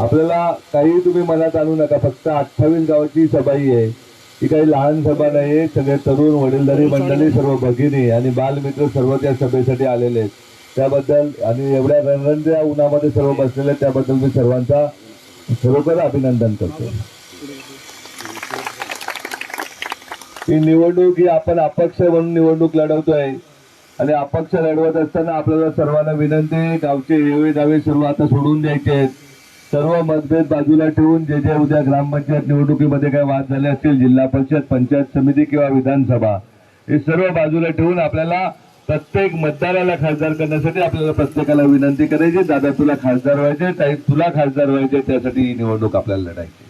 आपल्याला काही तुम्ही मनात आणू नका. फक्त अठ्ठावीस गावाची सभा ही आहे. ही काही लहान सभा नाही आहे सगळे तरुण वडीलधारी मंडळी सर्व भगिनी आणि बालमित्र सर्व त्या सभेसाठी आलेले आहेत. त्याबद्दल आणि एवढ्या रणरणच्या उन्हामध्ये सर्व बसलेले त्याबद्दल मी सर्वांचा खरोखर अभिनंदन करतो. ही निवडणूक ही आपण अपक्ष म्हणून निवडणूक लढवतोय. आणि अपक्ष लढवत असताना आपल्याला सर्वांना विनंती आहे, गावचे हेवे दावे सर्व आता सोडून द्यायचे आहेत. सर्व मतभेद बाजूला ठेवून जे जे उद्या ग्रामपंचायत निवडणुकीमध्ये काय वाद झाले असतील जिल्हा परिषद पंचायत समिती किंवा विधानसभा हे सर्व बाजूला ठेवून आपल्याला प्रत्येक मतदाराला खासदार करण्यासाठी आपल्याला प्रत्येकाला विनंती करायची दादा तुला खासदार व्हायचे ताई तुला खासदार व्हायचे त्यासाठी ही निवडणूक आपल्याला लढायची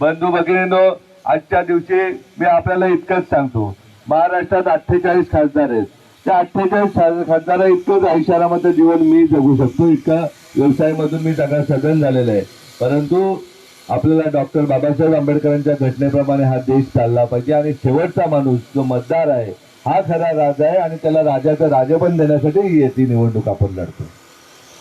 बंधू भगिनीनो आजच्या दिवशी मी आपल्याला इतकंच सांगतो महाराष्ट्रात अठ्ठेचाळीस खासदार आहेत. त्या अठ्ठेचाळीस खासदार इतकंच आयुष्यामध्ये जीवन मी जगू शकतो इतकं व्यवसायामधून मी सगळं सगळं झालेलं आहे. परंतु आपल्याला डॉक्टर बाबासाहेब आंबेडकरांच्या घटनेप्रमाणे हा देश चालला पाहिजे आणि शेवटचा माणूस जो मतदार आहे हा खरा राजा आहे आणि त्याला राजाचं राजपण देण्यासाठी ही ती निवडणूक आपण लढतो.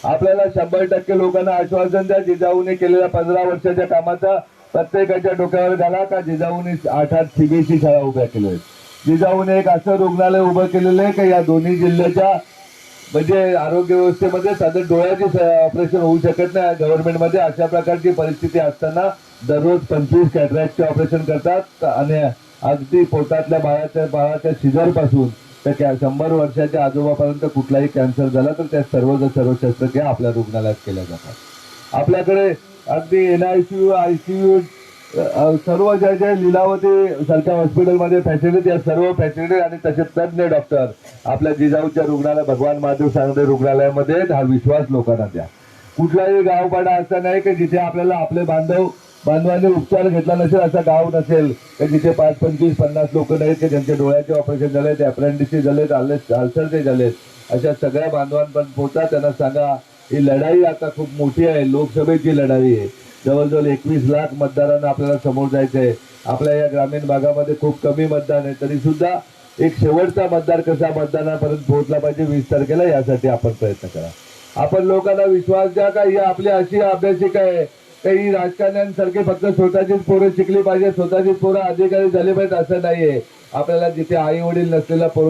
आपल्याला शंभर टक्के लोकांना आश्वासन द्या जिजाऊने केलेल्या पंधरा वर्षाच्या कामाचा प्रत्येकाच्या डोक्यावर घाला का जिजाऊने आठ आठ सीबीएसई शाळा उभ्या केल्या आहेत. जिजाऊने एक असं रुग्णालय उभं केलेलं आहे का या दोन्ही जिल्ह्याच्या म्हणजे आरोग्य व्यवस्थेमध्ये साधं डोळ्याचे ऑपरेशन होऊ शकत नाही. गव्हर्नमेंटमध्ये अशा प्रकारची परिस्थिती असताना दररोज पंचवीस कॅटरॅक्टचे ऑपरेशन करतात आणि अगदी पोटातल्या बाळाच्या बाळाच्या सिजर तर कॅ शंभर वर्षाच्या आजोबापर्यंत कुठलाही कॅन्सर झाला तर त्या सर्व सर्व शस्त्रक्रिया आपल्या रुग्णालयात केल्या जातात. आपल्याकडे अगदी N I C U I C U सर्व ज्या ज्या लिलावती सारख्या हॉस्पिटलमध्ये फॅसिलिटी आहेत सर्व फॅसिलिटी आणि तसे तज्ज्ञ डॉक्टर आपल्या जिजाऊच्या रुग्णालय भगवान महादेव सांगडे रुग्णालयामध्ये हा विश्वास लोकांना द्या. कुठलाही गावपाडा असा नाही की जिथे आपल्याला आपले बांधव बांधवांनी उपचार घेतला नसेल असा गाव नसेल. की जिथे पाच पंचवीस पन्नास लोक नाहीत की ज्यांचे डोळ्याचे ऑपरेशन झाले ते अप्रेंटिसचे झालेत अल्सरचे झालेत अशा सगळ्या बांधवांपर्यंत पोहोचा त्यांना सांगा. ही लढाई आता खूप मोठी आहे. लोकसभेची लढाई आहे जवळजवळ एकवीस लाख मतदारांना आपल्याला समोर जायचं आहे. आपल्या या ग्रामीण भागामध्ये खूप कमी मतदान आहे. तरी सुद्धा एक शेवटचा मतदार कसा मतदानापर्यंत पोहोचला पाहिजे वीस तारखेला यासाठी आपण प्रयत्न करा. आपण लोकांना विश्वास द्या का? ही आपली अशी अभ्यासिका आहे. काही राजकारण्यांसारखे फक्त स्वतःचीच पोरं शिकली पाहिजे स्वतःचीच पोरं अधिकारी झाले पाहिजेत असं नाहीये. आपल्याला जिथे आई वडील नसलेला पोरगा